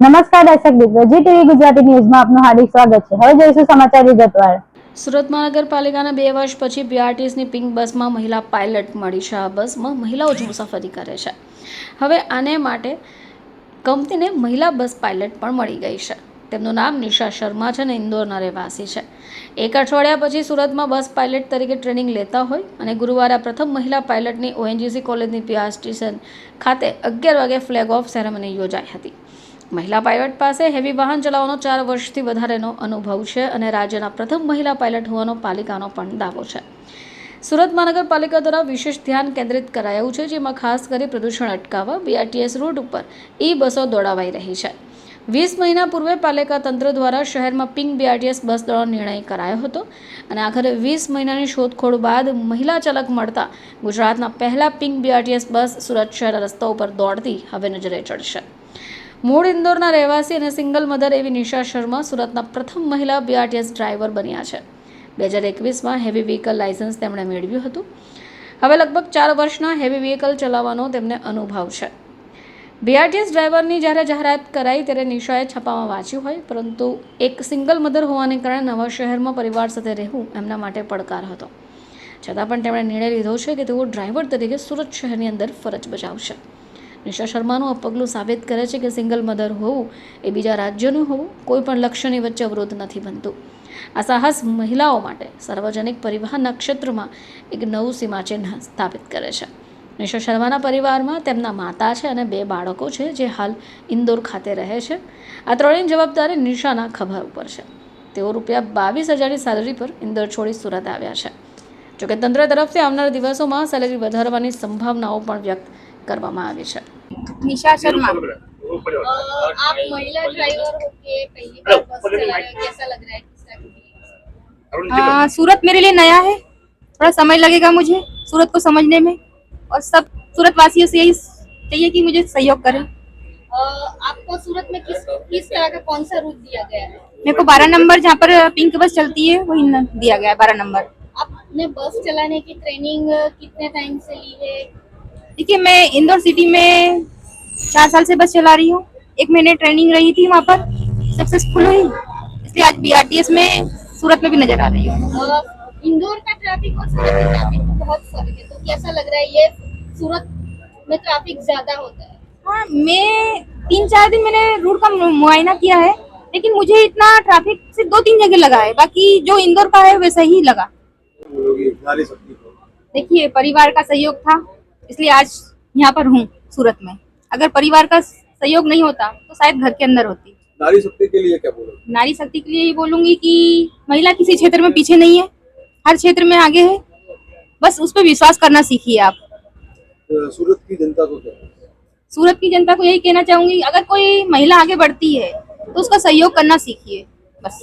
નમસ્કાર દર્શક મિત્રો, જી ટીવી ગુજરાતી ન્યૂઝમાં આપનું હાર્દિક સ્વાગત છે. હવે જોઈશું સમાચાર વિગતવાર સુરત મહાનગરપાલિકાના બે વર્ષ પછી બીઆરટીએસની પિંક બસમાં મહિલા પાયલટ મળી છે. આ બસમાં મહિલાઓ જ મુસાફરી કરે છે. હવે આને માટે કંપનીને મહિલા બસ પાયલટ પણ મળી ગઈ છે. તેમનું નામ નિશા શર્મા છે અને ઇન્દોરના રહેવાસી છે. એક અઠવાડિયા પછી સુરતમાં બસ પાયલટ તરીકે ટ્રેનિંગ લેતા હોય અને ગુરુવારે પ્રથમ મહિલા પાયલટની ઓએનજીસી કોલેજની પીઆર સ્ટેશન ખાતે અગિયાર વાગે ફ્લેગ ઓફ સેરેમની યોજાઈ હતી. મહિલા પાયલટ પાસે હેવી વાહન ચલાવવાનો ચાર વર્ષથી વધારેનો અનુભવ છે અને રાજ્યના પ્રથમ મહિલા પાયલટ હોવાનો પાલિકાનો પણ દાવો છે. સુરત મહાનગરપાલિકા દ્વારા વિશેષ ધ્યાન કેન્દ્રિત કરાયું છે, જેમાં ખાસ કરી પ્રદૂષણ અટકાવવા બીઆરટીએસ રૂટ ઉપર ઈ બસો દોડાવાઈ રહી છે. વીસ મહિના પૂર્વે પાલિકા તંત્ર દ્વારા શહેરમાં પિંક બીઆરટીએસ બસ દોડવાનો નિર્ણય કરાયો હતો અને આખરે વીસ મહિનાની શોધખોળ બાદ મહિલા ચાલક મળતા ગુજરાતના પહેલા પિંક બીઆરટીએસ બસ સુરત શહેર રસ્તા ઉપર દોડતી હવે નજરે ચડશે. મૂળ ઇન્દોરના રહેવાસી અને સિંગલ મધર એવી નિશા શર્મા સુરતના પ્રથમ મહિલા બીઆરટીએસ ડ્રાઈવર બન્યા છે. બે હજાર એકવીસમાં હેવી વ્હીકલ લાયસન્સ તેમણે મેળવ્યું હતું. હવે લગભગ ચાર વર્ષના હેવી વ્હીકલ ચલાવવાનો તેમને અનુભવ છે. બીઆરટીએસ ડ્રાઈવરની જ્યારે જાહેરાત કરાઈ ત્યારે નિશાએ છપામાં વાંચ્યું હોય, પરંતુ એક સિંગલ મધર હોવાને કારણે નવા શહેરમાં પરિવાર સાથે રહેવું એમના માટે પડકાર હતો. છતાં પણ તેમણે નિર્ણય લીધો છે કે તેઓ ડ્રાઈવર તરીકે સુરત શહેરની અંદર ફરજ બજાવશે. નિશા શર્માનું આ પગલું સાબિત કરે છે કે સિંગલ મધર હોવું એ બીજા રાજ્યનું હોવું કોઈ પણ લક્ષ્યની વચ્ચે અવરોધ નથી બનતું. આ સાહસ મહિલાઓ માટે સાર્વજનિક પરિવહનના ક્ષેત્રમાં એક નવું સીમાચિહ્ન સ્થાપિત કરે છે. નિશા શર્માના પરિવારમાં તેમના માતા છે અને બે બાળકો છે જે હાલ ઇન્દોર ખાતે રહે છે. આ ત્રણેય જવાબદારી નિશાના ખભા ઉપર છે. તેઓ રૂપિયા બાવીસ હજારની સેલરી પર ઇન્દોર છોડી સુરત આવ્યા છે. જોકે તંત્ર તરફથી આવનારા દિવસોમાં સેલેરી વધારવાની સંભાવનાઓ પણ વ્યક્ત કરવામાં આવી છે. निशा शर्मा। आप महिला ड्राइवर होके पहली बार बस चला रहे हो कैसा लग रहा है किस तरह की आ, सूरत मेरे लिए नया है। थोड़ा समय लगेगा मुझे सूरत को समझने में। और सब सूरत वासियों से यही चाहिए कि मुझे सहयोग करें। आपको सूरत में किस किस तरह का कौन सा रूट दिया गया है? मेरे को बारह नंबर जहाँ पर पिंक बस चलती है वही दिया गया है बारह नंबर। आपने बस चलाने की ट्रेनिंग कितने टाइम से ली है? देखिए मैं इंदौर सिटी में चार साल से बस चला रही हूँ। एक महीने ट्रेनिंग रही थी वहाँ पर। सक्सेसफुल हुई। इसलिए आज बी में सूरत में भी नज़र आ रही हूँ। इंदौर का ट्रैफ़िक और सूरत का ट्रैफ़िक बहुत फ़र्क है तो कैसा लग रहा है ये सूरत में ट्रैफ़िक ज़्यादा होता है। हाँ मैं तीन चार दिन मैंने रूट का मुआयना किया है लेकिन मुझे इतना ट्रैफ़िक सिर्फ़ दो तीन जगह लगा है बाकी जो इंदौर का है वैसा ही लगा। देखिए परिवार का सहयोग था इसलिए आज यहाँ पर हूँ सूरत में। अगर परिवार का सहयोग नहीं होता तो शायद घर के अंदर होती। नारी शक्ति के लिए क्या बोलो नारी शक्ति के लिए ये बोलूँगी कि महिला किसी क्षेत्र में पीछे नहीं है हर क्षेत्र में आगे है। बस उस पर विश्वास करना सीखिए आप। सूरत की जनता को क्या? सूरत की जनता को यही कहना चाहूँगी अगर कोई महिला आगे बढ़ती है तो उसका सहयोग करना सीखिए बस।